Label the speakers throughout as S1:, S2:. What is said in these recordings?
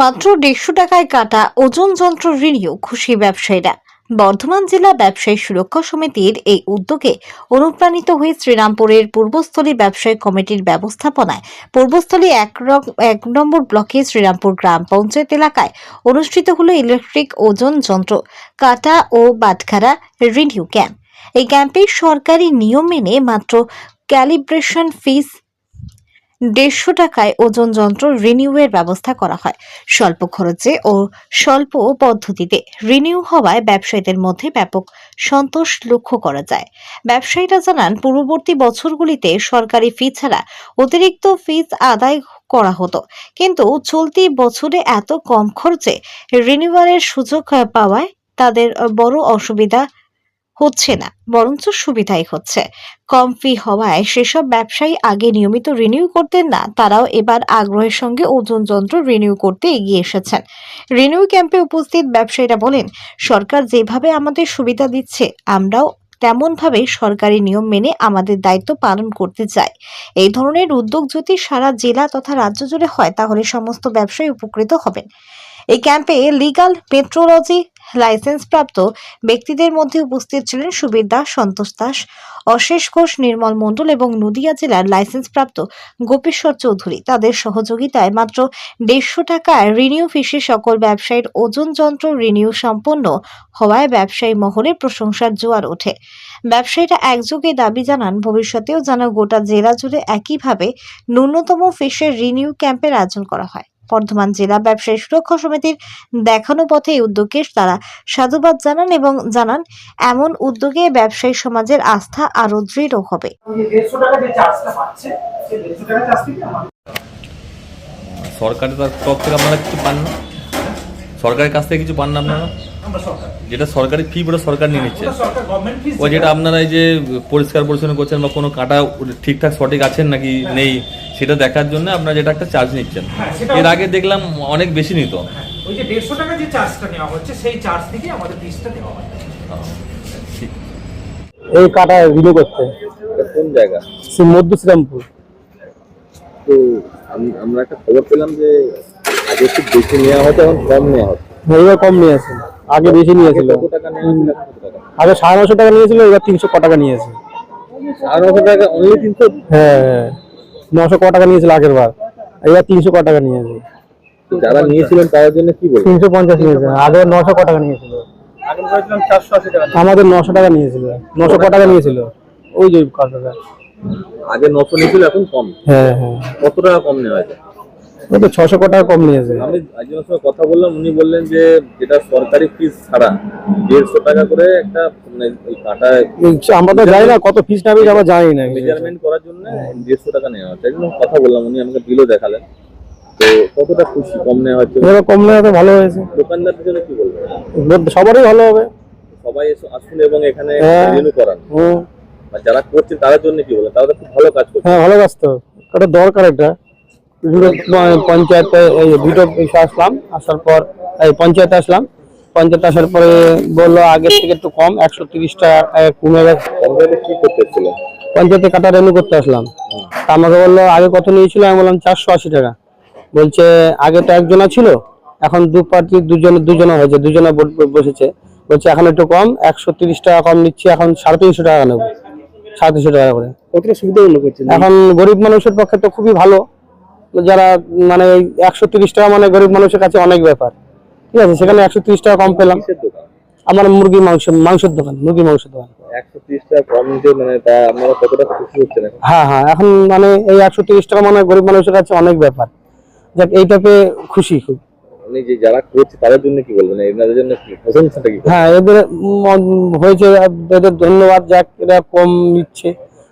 S1: মাত্র দেড়শো টাকায় কাটা ওজন যন্ত্র রিনিউ খুশি ব্যবসায়ীরা। বর্ধমান জেলা ব্যবসায়ী সুরক্ষা সমিতির এই উদ্যোগে অনুপ্রাণিত হয়ে শ্রীরামপুরের পূর্বস্থলী ব্যবসায়ী কমিটির ব্যবস্থাপনায় পূর্বস্থলী এক এক নম্বর ব্লকে শ্রীরামপুর গ্রাম পঞ্চায়েত এলাকায় অনুষ্ঠিত হলো ইলেকট্রিক ওজন যন্ত্র কাটা ও বাটখারা রিনিউ ক্যাম্প। এই ক্যাম্পে সরকারি নিয়ম মেনে মাত্র ক্যালিব্রেশন ফিস দেড়শো টাকায় ওজন যন্ত্র রিনিউয়ের ব্যবস্থা করা হয়। স্বল্প খরচে ও স্বল্প পদ্ধতিতে রিনিউ হওয়ায় ব্যবসায়ীদের মধ্যে ব্যাপক সন্তোষ লক্ষ্য করা যায়। ব্যবসায়ীরা জানান, পূর্ববর্তী বছরগুলিতে সরকারি ফি ছাড়া অতিরিক্ত ফিস আদায় করা হতো। কিন্তু চলতি বছরে এত কম খরচে রিনিউয়ালের সুযোগ পাওয়ায় তাদের বড় অসুবিধা হচ্ছে না, বরঞ্চ সুবিধাই হচ্ছে। কম ফি হওয়ায় সেসব ব্যবসায়ী আগে নিয়মিত রিনিউ করতেন না, তারাও এবার আগ্রহের সঙ্গে ওজন যন্ত্র রিনিউ করতে এগিয়ে এসেছেন। রিনিউ ক্যাম্পে উপস্থিত ব্যবসায়ীরা বলেন, সরকার যেভাবে আমাদের সুবিধা দিচ্ছে, আমরাও তেমনভাবে সরকারি নিয়ম মেনে আমাদের দায়িত্ব পালন করতে চাই। এই ধরনের উদ্যোগ যদি সারা জেলা তথা রাজ্য জুড়ে হয়, তাহলে সমস্ত ব্যবসায়ী উপকৃত হবেন। এই ক্যাম্পে লিগাল মেট্রোলজি লাইসেন্সপ্রাপ্ত ব্যক্তিদের মধ্যে উপস্থিত ছিলেন সুবীর দাস, সন্তোষ দাস, অশেষ ঘোষ, নির্মল মণ্ডল এবং নদিয়া জেলার লাইসেন্সপ্রাপ্ত গোপেশ্বর চৌধুরী। তাদের সহযোগিতায় মাত্র দেড়শো টাকায় রিনিউ ফিসে সকল ব্যবসায়ীর ওজন যন্ত্র রিনিউ সম্পন্ন হওয়ায় ব্যবসায়ী মহলে প্রশংসার জোয়ার ওঠে। ব্যবসায়ীরা একযোগে দাবি জানান, ভবিষ্যতেও যেন গোটা জেলা জুড়ে একইভাবে ন্যূনতম ফিসের রিনিউ ক্যাম্পের আয়োজন করা হয়। বর্ধমান জেলা ব্যবসায়ী সুরক্ষা সমিতির দেখানো পথে এই উদ্যোগকে তারা সাধুবাদ জানান এবং জানান এমন উদ্যোগে ব্যবসায়ী সমাজের আস্থা আরও দৃঢ় হবে।
S2: ওই যে দেড়শো টাকা যে চার্জটা পাচ্ছে সেই দেড়শো টাকা চার্জ থেকে আমাদের
S3: সরকারের তরফ থেকে আপনারা কিছু পান না? সরকারের কাছ থেকে কিছু পান না আপনারা? যেটা সরকারি ফি ওটা সরকার নিয়ে নিচ্ছে। ও যেটা আপনারা এই যে পরিষ্কার পরিচ্ছন্ন করছেন বা কোনো কাটা ঠিকঠাক সঠিক আছেন নাকি নেই সেটা দেখার জন্য আপনারা যেটা একটা চার্জ নিচ্ছেন।
S2: হ্যাঁ,
S3: এর আগে দেখলাম অনেক বেশি নিত।
S2: ওই যে দেড়শো টাকা যে চার্জটা নেওয়া হচ্ছে সেই চার্জ থেকে আমাদের ফিসটা হয়।
S4: এই কাটা ভিডিও করতে
S5: কোন জায়গা?
S4: সে মধ্য শ্রীরামপুর।
S5: তো আমরা একটা খবর পেলাম যে আগে একটু বেশি নেওয়া হতো এখন কম নেওয়া হতো
S4: এবার কম নিয়েছে আগে বেশি নিয়েছিল আগে সাড়ে নশো টাকা নিয়েছিল এবার তিনশো ক টাকা নিয়েছে
S5: সাড়ে নশো টাকা অনলি তিনশো?
S4: হ্যাঁ হ্যাঁ। নশো ক টাকা নিয়েছিল আগের বার। এবার তিনশো ক টাকা নিয়েছে
S5: যারা নিয়েছিলেন তাদের জন্য কি বলব
S4: তিনশো পঞ্চাশ নিয়েছে। আগে নশো ক টাকা নিয়েছিল। আমাদের নশো টাকা নিয়েছিল। নশো ক টাকা নিয়েছিল। ওই যে
S5: আগে নশো নিয়েছিল এখন কম।
S4: হ্যাঁ হ্যাঁ।
S5: কত টাকা কম নেওয়া হয়েছে
S4: ওই তো ছশো টাকা কম নিয়েছে
S5: আমি একজনের সঙ্গে কথা বললাম উনি বললেন যে যেটা সরকারি ফিস ছাড়া দেড়শো টাকা করে একটা মানে ওই কাটা
S4: আমরা তো জানি না কত ফিস নেবে আমরা জানি না।
S5: মেজারমেন্ট করার জন্য দেড়শো টাকা নেওয়া হচ্ছে। একদম কথা বললাম উনি আমাকে বিলও দেখালেন। তো কতটা খুশি কম নেওয়া হচ্ছে?
S4: কম নেওয়া তো ভালো হয়েছে।
S5: দোকানদারদের জন্য কি বলব?
S4: সবারই ভালো হবে।
S5: সবাই আসুন এবং এখানে
S4: হ্যাঁ।
S5: রিনিউ করান।
S4: হুম
S5: আর যারা করছেন তাদের জন্য কি বলেন তারা তো খুব ভালো কাজ করছে।
S4: হ্যাঁ ভালো কাজ তো। ওটা দরকার বিভিন্ন পঞ্চায়েতে এই এসে আসলাম আসার পর এই পঞ্চায়েতে আসলাম। পঞ্চায়েতে আসার পরে বলল আগের থেকে একটু কম একশো তিরিশ টাকা কমে গেছে।
S5: পঞ্চায়েতে
S4: কাটা রেনু করতে আসলাম। তা আমাকে বলল আগে কত নিয়েছিল? আমি বললাম চারশো আশি টাকা। বলছে আগে তো একজনা ছিল এখন দু পার্টি দুজনে দুজনে হয়েছে দুজনে বসেছে। বলছে এখন একটু কম একশো তিরিশ টাকা কম নিচ্ছি এখন সাড়ে তিনশো টাকা নেব। সাড়ে তিনশো টাকা করে। এখন গরিব মানুষের পক্ষে তো খুবই ভালো। যারা মানে একশো তিরিশ টাকা মানে গরিব মানুষের কাছে অনেক ব্যাপার। ঠিক আছে? সেখানে একশো তিরিশ টাকা কম পেলাম। আমার মুরগি মাংস মাংসের দোকান মুরগি মাংসের দোকান।
S5: মানে
S4: হ্যাঁ হ্যাঁ এখন মানে এই একশো তিরিশ টাকা মানে গরিব মানুষের কাছে অনেক ব্যাপার। যাক এইটাতে খুশি খুব।
S5: আপনি যে যারা করছে তাদের জন্য কি বলবেন? এনাদের জন্য প্রশংসাটা কি?
S4: হ্যাঁ এদের হয়েছে এদের ধন্যবাদ। যাক এরা কম নিচ্ছে।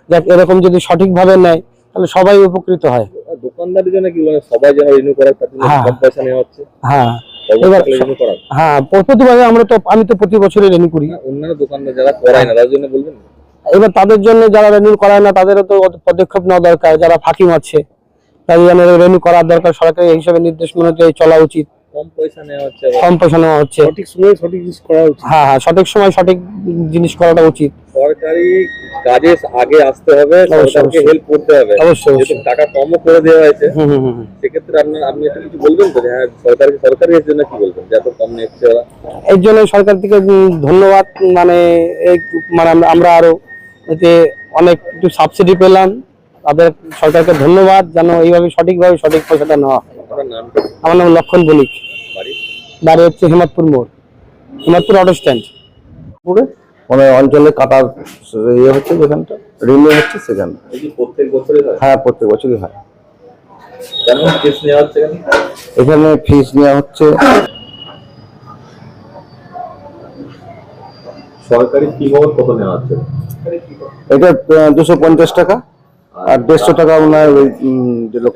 S4: যাক এরকম যদি সঠিকভাবে নেয় তাহলে সবাই উপকৃত হয়।
S5: দোকানদারের জন্য কি মানে সবাই যেন রিনিউ করার তার জন্য
S4: হ্যাঁ।
S5: কম পয়সা নেওয়া হচ্ছে?
S4: হ্যাঁ। এবার হ্যাঁ প্রতিবারে আমরা তো আমি তো প্রতি করি।
S5: অন্যান্য দোকানদার যারা করায় না তাদের জন্য বলবেন
S4: এবার তাদের জন্য যারা রেনিউ করায় না তাদেরও তো পদক্ষেপ নেওয়া দরকার যারা ফাঁকি মারছে তাদের জন্য রেনিউ করার দরকার সরকারি হিসাবে নির্দেশ মনে চলা উচিত।
S5: কম পয়সা নেওয়া হচ্ছে
S4: কম পয়সা নেওয়া হচ্ছে।
S6: সঠিক সময়ে সঠিক জিনিস করা উচিত।
S4: হ্যাঁ হ্যাঁ সঠিক সময় সঠিক জিনিস করাটা উচিত।
S5: সরকারি কাজে আগে আসতে হবে সরকারকে হেল্প করতে হবে।
S4: অবশ্যই,
S5: টাকা কমও করে দেওয়া হয়েছে। সেক্ষেত্রে আপনার আপনি একটা কিছু বলবেন তো হ্যাঁ সরকারকে সরকারি এর জন্য কি বলবেন? যে এত কম নিচ্ছে ওরা।
S4: এর জন্য সরকার থেকে ধন্যবাদ। মানে এই মানে আমরা- আরও এতে অনেক একটু সাবসিডি পেলাম। তাদের সরকারকে ধন্যবাদ যেন এইভাবে সঠিকভাবে সঠিক পয়সাটা নেওয়া হয়। আমার নাম লক্ষণ বণিক।
S5: বাড়ি?
S4: বাড়ি হচ্ছে হেমাদপুর মোড় হেমাদপুর অটো স্ট্যান্ড
S7: পুরে মানে অঞ্চলে কাটার ইয়ে হচ্ছে যেখানটা রিনিউ হচ্ছে সেখানে
S5: এই প্রত্যেক বছরই হ্যাঁ?
S7: প্রত্যেক বছরই হয়।
S5: নেওয়া হচ্ছে এখানে?
S7: এখানে ফিস নেওয়া হচ্ছে
S5: সরকারি কি খবর কত নেওয়া হচ্ছে?
S7: এটা দুশো পঞ্চাশ টাকা। আর দেড়শো টাকা ওনার ওই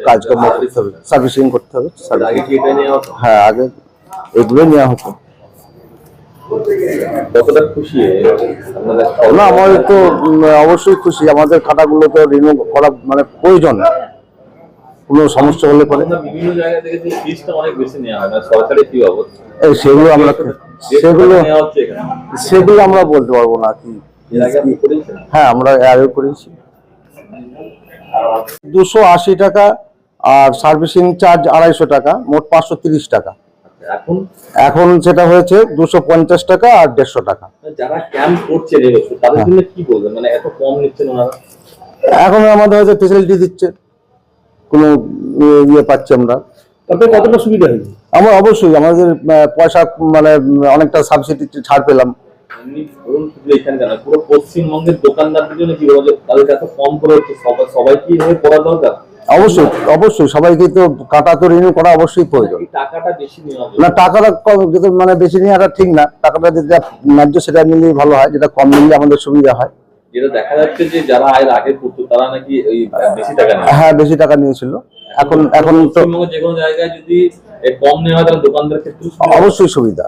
S7: কাজকর্ম করতে হবে সার্ভিসিং করতে হবে হ্যাঁ আগে এগুলোই নেওয়া হতো। না আমাদের তো অবশ্যই খুশি। আমাদের খাতাগুলো তো রিনিউ করা মানে প্রয়োজন। কোনো সমস্যা হলে পরে।
S5: আমরা
S7: সেগুলো আমরা সেগুলো সেগুলো আমরা বলতে পারব না কি। হ্যাঁ আমরা আগে করেছি। দুশো আশি টাকা আর সার্ভিসিং চার্জ আড়াইশো টাকা মোট পাঁচশো তিরিশ টাকা।
S5: আচ্ছা, এখন?
S7: সেটা হয়েছে দুশো পঞ্চাশ টাকা আর দেড়শো টাকা।
S5: যারা ক্যাম্প করছে তাদের জন্য কি বলবেন? মানে এত কম নিচ্ছেন ওনারা?
S7: এখন আমাদের হয়তো ফেসিলিটি দিচ্ছে। কোনো ইয়ে- পাচ্ছি আমরা।
S6: কতটা সুবিধা হয়েছে?
S7: আমরা অবশ্যই আমাদের পয়সা মানে অনেকটা সাবসিডি ছাড় পেলাম।
S5: এমনি ধরুন শুধু এখানে কেন পুরো পশ্চিমবঙ্গের দোকানদারদের জন্য কি বলব তাদের এত কম করে হচ্ছে সবাই কি দরকার?
S7: অবশ্যই অবশ্যই সবাইকে তো কাটা তো রিনিউ করা অবশ্যই প্রয়োজন।
S5: টাকাটা বেশি নেওয়া
S7: না টাকাটা কম মানে বেশি নেওয়াটা ঠিক না টাকাটা যেটা ন্যায্য সেটা নিলেই ভালো হয় যেটা কম নিলে আমাদের সুবিধা হয়।
S5: যেটা দেখা যাচ্ছে যে যারা এর আগে করতো তারা নাকি বেশি টাকা
S7: হ্যাঁ বেশি টাকা নিয়েছিল। এখন এখন তো
S5: যে কোনো জায়গায় যদি কম নেওয়া তাহলে দোকানদারের ক্ষেত্রে
S7: অবশ্যই সুবিধা।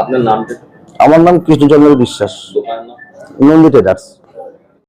S5: আপনার নামটা?
S7: আমার নাম কৃষ্ণচন্দ্র বিশ্বাস।
S5: দোকান নাম?
S7: নন্দী ট্রেডার্স